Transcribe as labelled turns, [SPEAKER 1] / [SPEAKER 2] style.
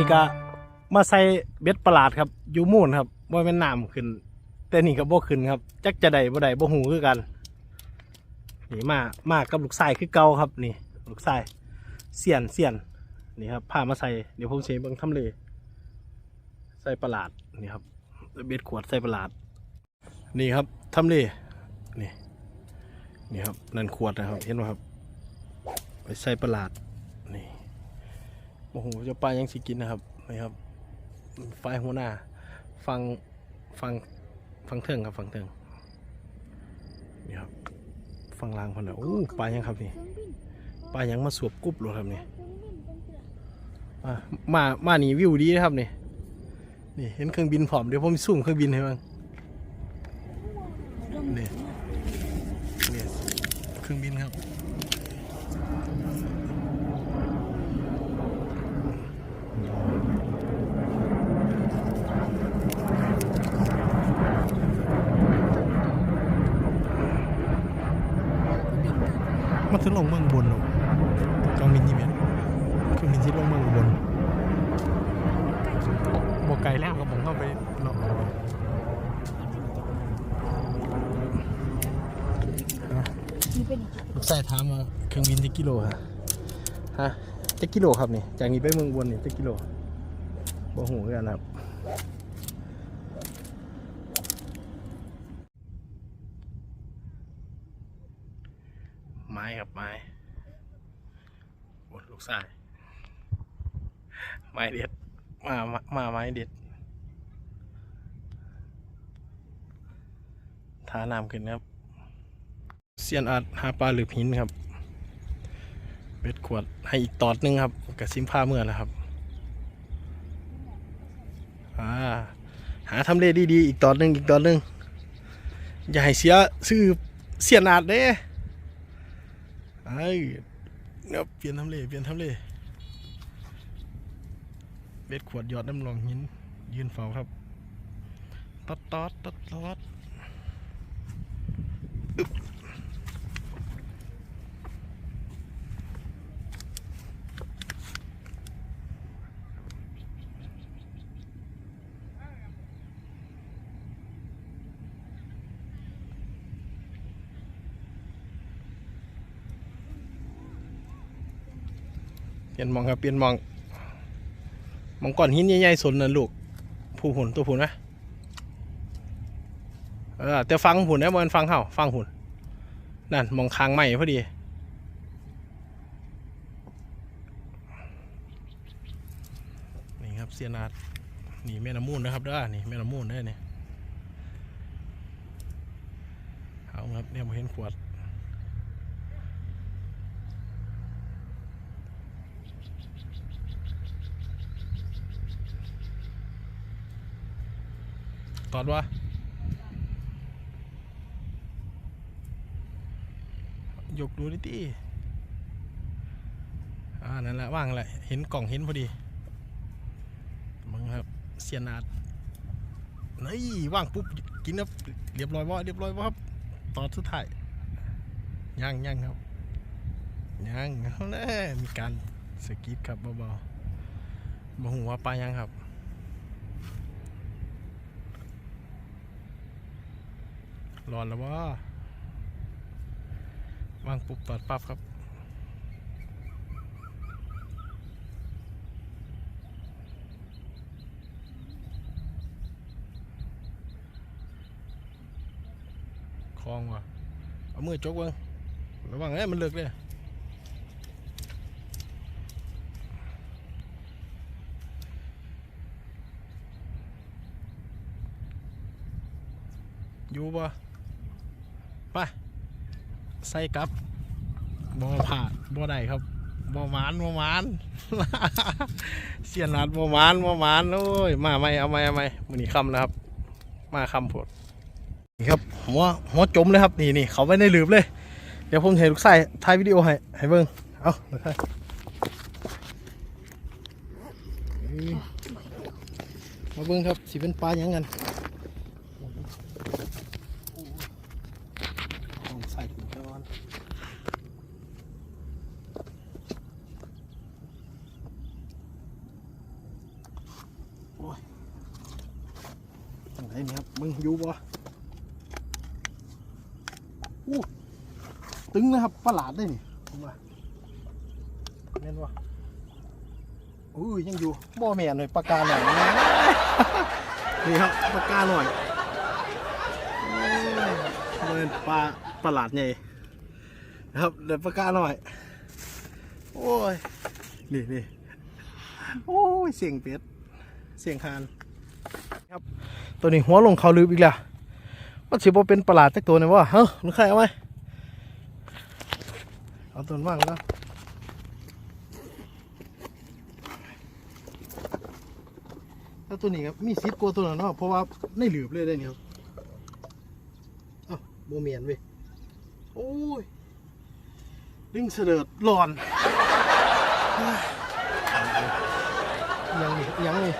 [SPEAKER 1] นี้ก็มาใส่เบ็ดประหลาดครับอยู่มูนครับว่าเป็นน้ำขึ้น แต่นี่ก็บ่ขึ้นครับจักจะได้บ่ได้บ่หูคือกันนี่มามากับลูกชายคือเก่าครับนี่ ลูกชายเสียนเสียนนี่ครับพามาใส่เดี๋ยวผมเสียเบิ่งทำเลใส่ประหลาดนี่ครับเบ็ดขวดใส่ประหลาด นี่ครับทำเลนี่นี่ครับนั่นขวดนะครับเห็นไหมครับ ไปใส่ประหลาด โอ้โหจะปลายังสิกินนะครับนี่ครับไฟหัวหน้า ฟังฟังฟังเทิงครับฟังเทิงนี่ครับฟังลางพันเลยโอ้ปลายังครับนี่ปลายังมาสวบกุบเลยครับนี่มามาหนีวิวดีนะครับนี่นี่เห็นเครื่องบินผอมเดี๋ยวผมซูมเครื่องบินให้บ้างนี่นี่เครื่องบินครับ มันถึงลงเมืองบนหรอกจองมินยี่เมตรคือมินที่ลงเมืองบนบวกไกลแล้วก็ผมเข้าไปเลาะเอาเอาลูกชายถามว่าเครื่องบินจะกิโลฮะฮะจะกิโลครับนี่จากนี้ไปเมืองบนนี่จะกิโลบ่หูกันครับ ไม้ครับไม้บนลูกทรายไม้เด็ดมามามาไม้เด็ดท้าน้ำขึ้นครับเซียนอาร์ตหาปลาหรือหินครับเบ็ดขวดให้อีกตอดหนึงครับกับซิมผ้าเมื่อแล้วครับาหาทำเลดีๆอีกตอดหนึงอีกตอดหนึงอย่าให้เสียซื้อเซียนอาร์ตเด้ เนี่ยเปลี่ยนทำเลเปลี่ยนทำเลเบ็ดขวดหยอดน้ำรองหินยืนเฝ้าครับ ตอดตอดตอดตอด ลี่ยนมองครับเปลี่ยนมองมองก่อนหินใหญ่ๆสนนั่นลูกผู้หุ่นตัวหุ่นนะเออแต่ฟังหุ่นนะมันฟังเห่าฟังหุ่นนั่นมองคางใหม่พอดีนี่ครับเซียนาดนี่แม่น้ำมูลนะครับเด้อนี่แม่น้ำมูลเด้เนี่ยเอาครับเนี่ยมาเห็นขวด ตอดวะยกดูดิตีอ่า นั่นแหละว่างแหละ เห็นกล่องเห็นพอดีมึงครับ เสียนาดนี่ว่างปุ๊บ กินครับ เรียบร้อยว่าเรียบร้อยว่าครับ ตอดสุดท้ายย่างย่างครับย่างเขาแน่มีการสกีดครับเบาๆบ่หูว่าปลายังครับ ร้อนแล้วว่าวางปุ๊บตอดปั๊บครับคลองว่ะเอามือจกเบิ้งระวังเอ้ยมันเลือกเลยอยู่ปะ ไปใส่กลับบ่ผ่าบ่ได้ครับบ่หมานบ่หมานเสียนัดบ่หมานบ่หมานโอ้ยมาไม่เอาไม่เอาไม่มือนี้คำแล้วครับ มาคำผดนี่ครับหัวหัวจมเลยครับนี่นี่เขาไว้ในหลืบเลย เดี๋ยวผมเห็นลูกไส้ถ่ายวิดีโอให้ให้เบิ่งเอาลูกไส้มาเบิ่งครับสิเป็นปลาหยังกัน ลองใส่ถุงก่อน มึงอยู่บ่อู้ตึงนะครับประหลาดได้นี่ผมว่าแม่นวะอุ้ยยังอยู่บ่แม่นหน่อยปากกาหน่อยนี่ครับปากกาหน่อยโอ้ยมันเป็นปลาประหลาดใหญ่นะครับเดี๋ยวปากกาหน่อย โอ้ยนี่นี่โอ้ยเสียงเป็ดเสียงคานครับ ตัวนี้หัวลงเขาลืบอีกแล้วมันสิบ่เป็นประหลาดจักตัวเนี่ยวะเฮ้ยมึงใครเอาไหมเอาตัวนั้นว่างแล้วแล้วตัวนี้ครับมีซิดกลัวตัวนั้นเนาะเพราะว่าในหลืบเลยได้เนี่ยครับเอ้าโบเมียนเว้ยโอ้ยลิงเสดิร์ดหลอนยังนี่ยังนี่